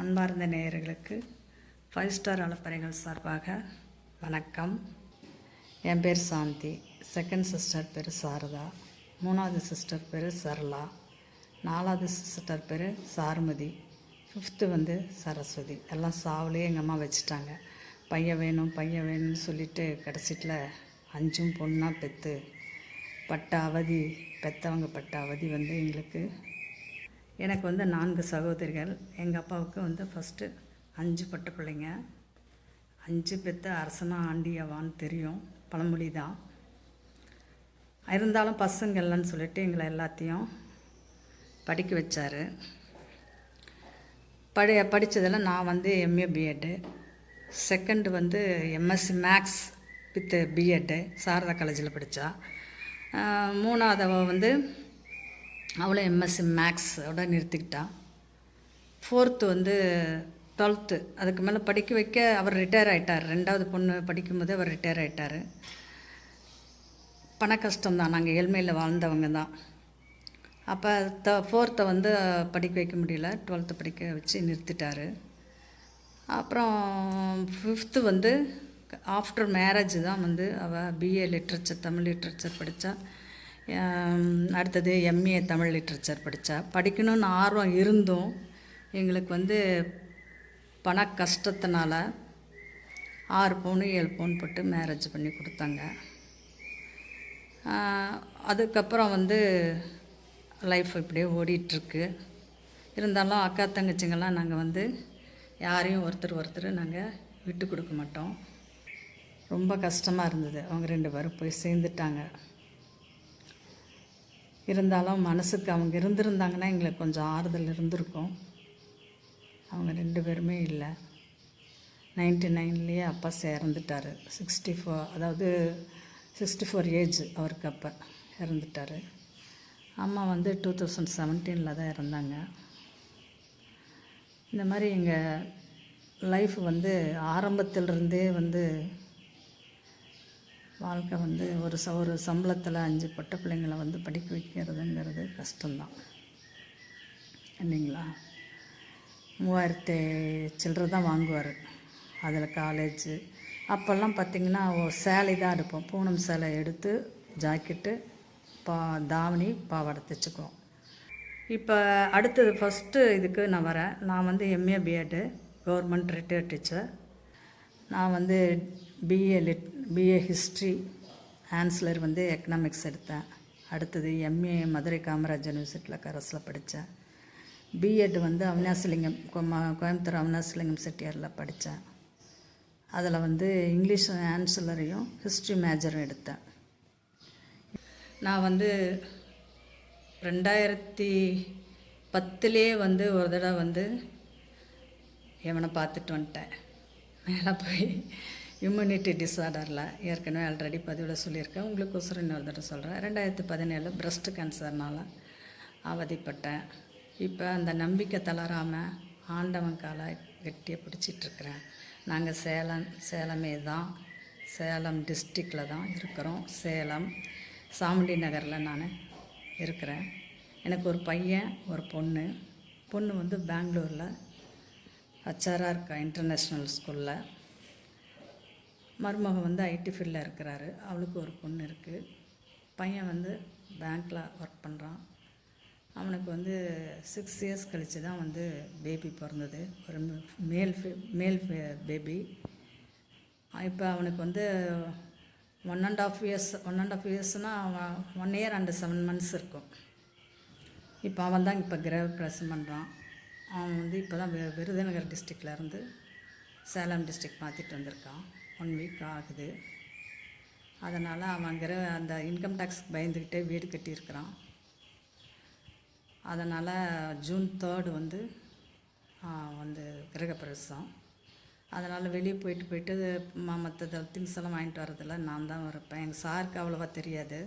அன்பார்ந்த நேயர்களுக்கு five star அலப்பறைகள் சார்பாக வணக்கம். என் பேர் சாந்தி. செகண்ட் சிஸ்டர் பேர் சாரதா. மூணாவது சிஸ்டர் பேர் சரளா. நாலாவது சிஸ்டர் பேர் சாருமதி. ஃபிஃப்த்து வந்து சரஸ்வதி. எல்லாம் சாவுலேயே எங்கள் அம்மா வச்சுட்டாங்க. பையன் வேணும் பையன் வேணும்னு சொல்லிட்டு கடைசியில் அஞ்சும் பொண்ணாக பெற்று பட்ட அவதி பெற்றவங்க பட்ட அவதி வந்து எங்களுக்கு எனக்கு வந்து நான்கு சகோதரிகள். எங்கள் அப்பாவுக்கு வந்து ஃபஸ்ட்டு அஞ்சு பட்ட பிள்ளைங்க. அஞ்சு பெத்த அரசனா ஆண்டியவான்னு தெரியும். பழமொழி தான் இருந்தாலும் பசங்க இல்லைன்னு சொல்லிட்டு எங்களை எல்லாத்தையும் படிக்க வச்சார். படி படித்ததில் நான் வந்து எம்ஏ பிஎட்டு செகண்டு வந்து MSc maths with BEd Sarada காலேஜில் படித்தா மூணாவதவ வந்து அவளும் எம்எஸ்சி மேக்ஸோட நிறுத்திக்கிட்டான் ஃபோர்த்து வந்து டுவெல்த்து அதுக்கு மேலே படிக்க வைக்க அவர் ரிட்டையர் ஆகிட்டார் ரெண்டாவது பொண்ணு படிக்கும்போது அவர் ரிட்டையர் ஆகிட்டார் பண கஷ்டம்தான். நாங்கள் ஏழ்மையில் வாழ்ந்தவங்க தான். அப்போ த ஃபோர்த்தை வந்து படிக்க வைக்க முடியல. டுவெல்த்து படிக்க வச்சு நிறுத்திட்டார். அப்புறம் ஃபிஃப்த்து வந்து ஆஃப்டர் மேரேஜ் தான் வந்து அவள் பிஏ லிட்ரேச்சர் தமிழ் லிட்ரேச்சர் படித்தா அடுத்தது எம்ஏ தமிழ் லிட்ரேச்சர் படித்தா படிக்கணும்னு ஆர்வம் இருந்தும் எங்களுக்கு வந்து பண கஷ்டத்தினால ஆறு பவுன் ஏழு பவுன் போட்டு மேரேஜ் பண்ணி கொடுத்தாங்க. அதுக்கப்புறம் வந்து லைஃப் இப்படியே ஓடிட்டுருக்கு. இருந்தாலும் அக்கா தங்கச்சிங்கெல்லாம் நாங்கள் வந்து யாரையும் ஒருத்தர் ஒருத்தர் நாங்கள் விட்டு கொடுக்க மாட்டோம். ரொம்ப கஷ்டமாக இருந்தது. அவங்க ரெண்டு பேரும் போய் சேர்ந்துட்டாங்க. இருந்தாலும் மனசுக்கு அவங்க இருந்திருந்தாங்கன்னா எங்களுக்கு கொஞ்சம் ஆறுதல் இருந்திருக்கும். அவங்க ரெண்டு பேருமே இல்லை. நைன்டி நைன்லேயே அப்பா இறந்துட்டார். சிக்ஸ்டி ஃபோர் அதாவது சிக்ஸ்டி ஃபோர் ஏஜ் அவருக்கு அப்போ இறந்துட்டார். அம்மா வந்து டூ தௌசண்ட் செவன்டீனில் தான் இறந்தாங்க. இந்த மாதிரி எங்கள் லைஃப் வந்து ஆரம்பத்திலிருந்தே வந்து வாழ்க்கை வந்து ஒரு ச ஒரு சம்பளத்தில் அஞ்சு பொட்ட பிள்ளைங்களை வந்து படிக்க வைக்கிறதுங்கிறது கஷ்டம்தான். இல்லைங்களா? மூவாயிரத்து சில்லற தான் வாங்குவார். அதில் காலேஜு அப்போல்லாம் பார்த்திங்கன்னா சேலை தான் எடுப்போம். பூனம் சேலை எடுத்து ஜாக்கெட்டு பா தாவணி பாவாடை தைச்சிக்குவோம். இப்போ அடுத்தது ஃபஸ்ட்டு இதுக்கு நான் வரேன். நான் வந்து MA BEd government retired teacher நான் வந்து BA lit BA history ancillary வந்து எக்கனாமிக்ஸ் எடுத்தேன். அடுத்தது எம்ஏ மதுரை காமராஜ் யூனிவர்சிட்டியில் கரஸில் படித்தேன் பிஎட் வந்து அவினாசிலிங்கம் கோயம்புத்தூர் அவினாசிலிங்கம் செட்டியாரில் படித்தேன் அதில் வந்து இங்கிலீஷ் ஆன்சலரையும் ஹிஸ்ட்ரி மேஜரும் எடுத்தேன். நான் வந்து ரெண்டாயிரத்தி பத்துலேயே வந்து ஒரு தடவை வந்து எவனை பார்த்துட்டு வந்துட்டேன். மேலே போய் இம்யூனிட்டி டிஸார்டரில் ஏற்கனவே ஆல்ரெடி பதிவில் சொல்லியிருக்கேன். உங்களுக்கோசரம் இன்னொரு தடவை சொல்கிறேன் ரெண்டாயிரத்து பதினேழு பிரஸ்ட் கேன்சர்னால் அவதிப்பட்டேன் இப்போ அந்த நம்பிக்கை தளராமல் ஆண்டவன் காலை கெட்டியாக பிடிச்சிட்ருக்குறேன். நாங்கள் சேலம் சேலமே தான். சேலம் டிஸ்ட்ரிக்டில் தான் இருக்கிறோம். சேலம் சாமுண்டி நகரில் நான் இருக்கிறேன். எனக்கு ஒரு பையன் ஒரு பொண்ணு. பொண்ணு வந்து பெங்களூரில் ஹச்ஆர்ஆர் இன்டர்நேஷ்னல் ஸ்கூலில் மருமகன் வந்து ஐடி ஃபீல்டில் இருக்கிறாரு. அவளுக்கு ஒரு பொண்ணு இருக்குது பையன் வந்து பேங்க்கில் ஒர்க் பண்ணுறான் அவனுக்கு வந்து சிக்ஸ் இயர்ஸ் கழித்து தான் வந்து பேபி பிறந்தது. ஒரு மேல் மேல் பேபி இப்போ அவனுக்கு வந்து one and half years one and half இயர்ஸ்னால் அவன் one year and seven months இருக்கும். இப்போ அவன் தான் இப்போ கிரக பிரசம் பண்ணுறான் அவன் வந்து இப்போ தான் விருதுநகர் டிஸ்ட்ரிக்டில் இருந்து சேலம் டிஸ்ட்ரிக் மாற்றிட்டு வந்திருக்கான். ஒன் வீக் ஆகுது. அதனால் அவன் கிர அந்த இன்கம் டேக்ஸ் பயந்துக்கிட்டே வீடு கட்டியிருக்கிறான். அதனால் ஜூன் தேர்டு வந்து வந்து கிரகப்பிரவேசம். அதனால் வெளியே போயிட்டு போயிட்டு மற்ற திங்ஸ் எல்லாம் வாங்கிட்டு வரதில்ல நான் தான் இருப்பேன். எங்கள் சாருக்கு அவ்வளோவா தெரியாது.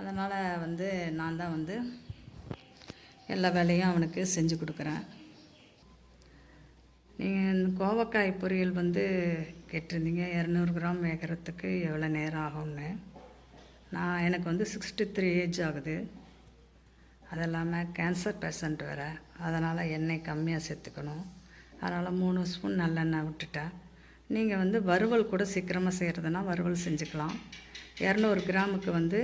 அதனால் வந்து நான் தான் வந்து எல்லா வேலையும் அவனுக்கு செஞ்சு கொடுக்குறேன். நீங்கள் இந்த கோவக்காய் பொரியல் வந்து கேட்டிருந்தீங்க இரநூறு கிராம் வேகிறதுக்கு எவ்வளோ நேரம் ஆகும்னு. நான் எனக்கு வந்து சிக்ஸ்டி த்ரீ ஏஜ் ஆகுது. அது இல்லாமல் கேன்சர் பேஷண்ட் வேறு. அதனால் எண்ணெய் கம்மியாக சேர்த்துக்கணும். அதனால் மூணு ஸ்பூன் நல்லெண்ணெய் விட்டுட்டேன். நீங்கள் வந்து வறுவல் கூட சீக்கிரமாக செய்கிறதுனா வறுவல் செஞ்சுக்கலாம். இரநூறு கிராமுக்கு வந்து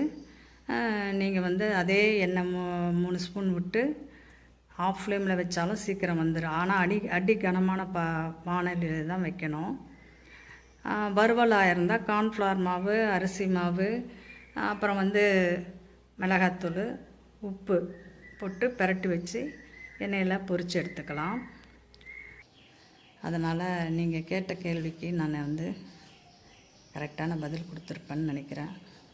நீங்கள் வந்து அதே எண்ணெய் மூ மூணு ஸ்பூன் விட்டு ஆஃப் ஃப்ளேமில் வச்சாலும் சீக்கிரம் வந்துடும் ஆனால் அடி அடி கனமான பா வானலியில் தான் வைக்கணும். வறுவலாக இருந்தால் கார்ன்ஃப்ளவர் மாவு அரிசி மாவு அப்புறம் வந்து மிளகாத்தூள் உப்பு போட்டு பிரட்டி வச்சு எண்ணெயில் பொரித்து எடுத்துக்கலாம். அதனால் நீங்கள் கேட்ட கேள்விக்கு நான் வந்து கரெக்டான பதில் கொடுத்துருப்பேன்னு நினைக்கிறேன்.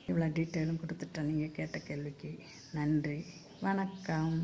இவ்வளோ டீட்டெயிலும் கொடுத்துட்டேன். நீங்கள் கேட்ட கேள்விக்கு நன்றி. வணக்கம்.